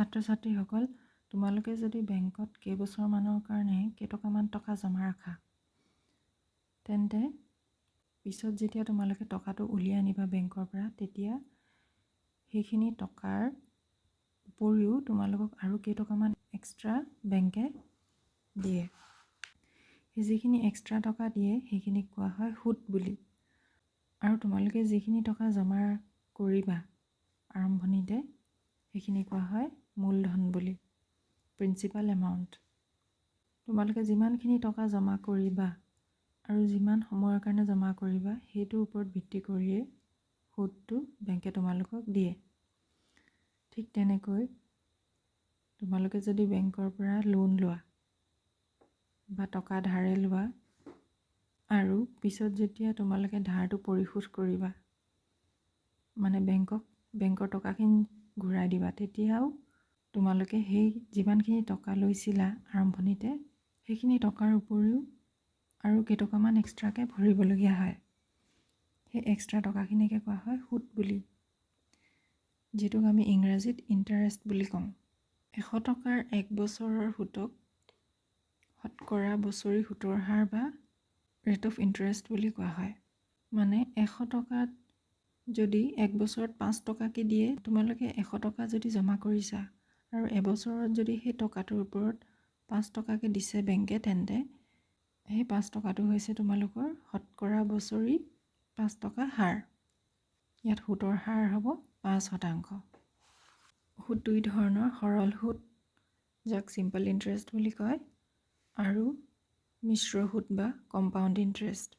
ছাত্ৰ ছাত্ৰীসকল তোমালোকে যদি বেংকত কেইবছৰমানৰ কাৰণে কেইটকামান টকা জমা ৰাখা তেন্তে পিছত যেতিয়া তোমালোকে টকাটো উলিয়াই আনিবা বেংকৰ পৰা তেতিয়া সেইখিনি টকাৰ উপৰিও তোমালোকক আৰু কেইটকামান এক্সট্ৰা বেংকে দিয়ে। সেই যিখিনি এক্সট্ৰা টকা দিয়ে সেইখিনিক কোৱা হয় সুত বুলি। আৰু তোমালোকে যিখিনি টকা জমা কৰিবা আৰম্ভণিতে সেইখিনি কোৱা হয় মূলধন বুলি প্ৰিন্সিপাল এমাউণ্ট তোমালোকে যিমানখিনি টকা জমা কৰিবা আৰু যিমান সময়ৰ কাৰণে জমা কৰিবা সেইটোৰ ওপৰত ভিত্তি কৰিয়েই সুতটো বেংকে তোমালোকক দিয়ে। ঠিক তেনেকৈ তোমালোকে যদি বেংকৰ পৰা লোন লোৱা বা টকা ধাৰে লোৱা আৰু পিছত যেতিয়া তোমালোকে ধাৰটো পৰিশোধ কৰিবা মানে বেংকক বেংকৰ টকাখিনি ঘূৰাই দিবা। তেতিয়াও তোমালোকে সেই যিমানখিনি টকা লৈছিলা আৰম্ভণিতে সেইখিনি টকাৰ উপৰিও আৰু কেইটকামান এক্সট্ৰাকৈ ভৰিবলগীয়া হয়। সেই এক্সট্ৰা টকাখিনিকে কোৱা হয় সুত বুলি যিটোক আমি ইংৰাজীত ইণ্টাৰেষ্ট বুলি কওঁ। এশ টকাৰ এক বছৰৰ সুতক শতকৰা বছৰি সুতৰ হাৰ বা ৰেট অফ ইণ্টাৰেষ্ট বুলি কোৱা হয়। মানে এশ টকাত যদি এক বছৰত পাঁচ টকাকৈ দিয়ে তোমালোকে এশ টকা যদি জমা কৰিছা আৰু এবছৰত যদি সেই টকাটোৰ ওপৰত পাঁচ টকাকৈ দিছে বেংকে তেন্তে সেই পাঁচ টকাটো হৈছে তোমালোকৰ শতকৰা বছৰি পাঁচ টকা হাৰ। ইয়াত সুতৰ হাৰ হ'ব পাঁচ শতাংশ। সুত দুই ধৰণৰ সৰল সুত যাক চিম্পল ইণ্টাৰেষ্ট বুলি কয় আৰু মিশ্ৰ সুত বা কম্পাউণ্ড ইণ্টাৰেষ্ট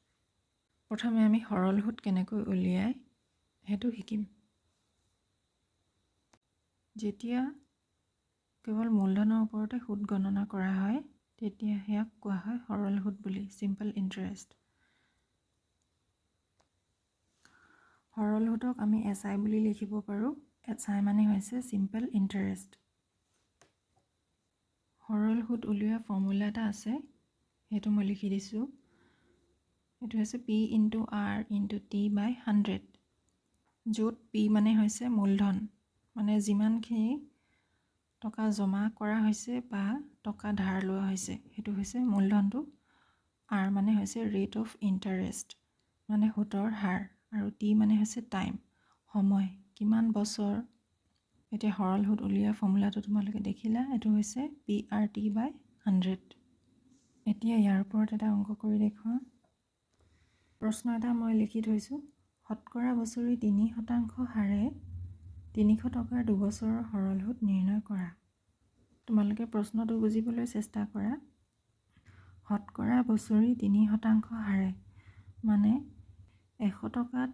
প্ৰথমে আমি সৰল সুত কেনেকৈ উলিয়াই সেইটো শিকিম। যেতিয়া কেৱল মূলধনৰ ওপৰতে সুত গণনা কৰা হয় তেতিয়া সেয়াক কোৱা হয় সৰল সুত বুলি চিম্পল ইণ্টাৰেষ্ট সৰল সুতক আমি এছ আই বুলি লিখিব পাৰোঁ। এছ আই মানে হৈছে চিম্পল ইণ্টাৰেষ্ট সৰল সুত উলিওৱা ফৰ্মুলা এটা আছে সেইটো মই লিখি দিছোঁ। সেইটো হৈছে P into R into T by hundred য'ত পি মানে হৈছে মূলধন। মানে যিমানখিনি টকা জমা কৰা হৈছে বা টকা ধাৰ লোৱা হৈছে সেইটো হৈছে মূলধনটো। আৰ মানে হৈছে ৰেট অফ ইণ্টাৰেষ্ট মানে সুতৰ হাৰ। আৰু টি মানে হৈছে টাইম সময়। কিমান বছৰ? এতিয়া সৰল সুত উলিওৱা ফৰ্মুলাটো তোমালোকে দেখিলা এইটো হৈছে P R T by hundred এতিয়া ইয়াৰ ওপৰত এটা অংক কৰি দেখুৱাওঁ প্ৰশ্ন এটা মই লিখি থৈছোঁ। শতকৰা বছৰি তিনি শতাংশ হাৰে তিনিশ টকাৰ দুবছৰৰ সৰল সুত নিৰ্ণয় কৰা। তোমালোকে প্ৰশ্নটো বুজিবলৈ চেষ্টা কৰা। শতকৰা বছৰি তিনি শতাংশ হাৰে মানে এশ টকাত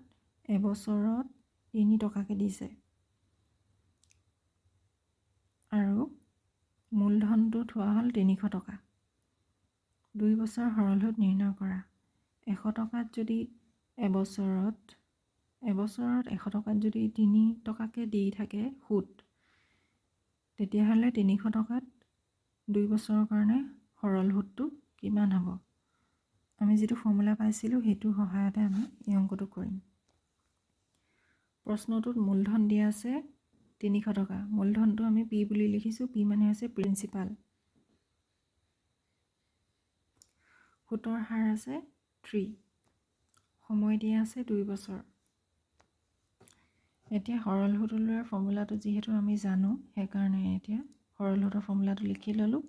এবছৰত তিনি টকাকৈ দিছে। আৰু মূলধনটো থোৱা হ'ল তিনিশ টকা। দুই বছৰ সৰল সুত নিৰ্ণয় কৰা। এশ টকাত যদি এবছৰত এবছৰত এশ টকাত যদি তিনি টকাকৈ দি থাকে সুত তেতিয়াহ'লে তিনিশ টকাত দুই বছৰৰ কাৰণে সৰল সুতটো কিমান হ'ব? আমি যিটো ফৰ্মুলা পাইছিলোঁ সেইটোৰ সহায়তে আমি এই অংকটো কৰিম। প্ৰশ্নটোত মূলধন দিয়া আছে তিনিশ টকা। মূলধনটো আমি পি বুলি লিখিছোঁ। পি মানে হৈছে প্ৰিন্সিপাল। সুতৰ হাৰ আছে থ্ৰী। সময় দিয়া আছে দুই বছৰ। এতিয়া সৰল সুত ওলোৱাৰ ফৰ্মুলাটো যিহেতু আমি জানো সেইকাৰণে এতিয়া সৰল সুতৰ ফৰ্মুলাটো লিখি ল'লোঁ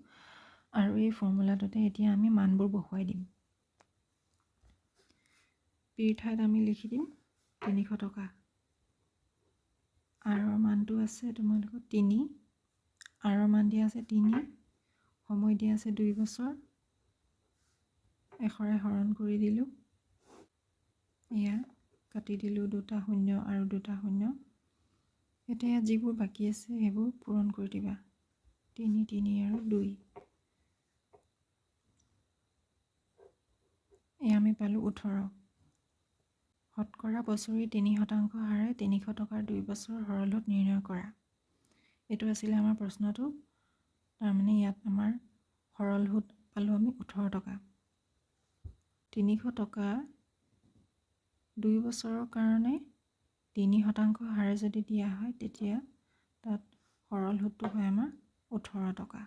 আৰু এই ফৰ্মুলাটোতে এতিয়া আমি মানবোৰ বহুৱাই দিম। পিৰ ঠাইত আমি লিখি দিম তিনিশ টকা। আৰৰ মানটো আছে তোমালোকৰ তিনি। আৰৰ মান দিয়া আছে তিনি। সময় দিয়া আছে দুই বছৰ। এশৰে হৰণ কৰি দিলোঁ। এয়া। কাটি দিলোঁ দুটা শূন্য আৰু দুটা শূন্য। এতিয়া যিবোৰ বাকী আছে সেইবোৰ পূৰণ কৰি দিবা। তিনি তিনি আৰু দুই। এয়া আমি পালোঁ ওঠৰ। শতকৰা বছৰি তিনি শতাংশ হাৰে তিনিশ টকাৰ দুই বছৰ সৰলত নিৰ্ণয় কৰা। এইটো আছিলে আমাৰ প্ৰশ্নটো। তাৰমানে ইয়াত আমাৰ সৰল সুত পালোঁ আমি ওঠৰ টকা। তিনিশ টকা দুই বছৰৰ কাৰণে তিনি শতাংশ হাৰে যদি দিয়া হয় তেতিয়া তাত সৰল সুতটো হয় আমাৰ ওঠৰ টকা।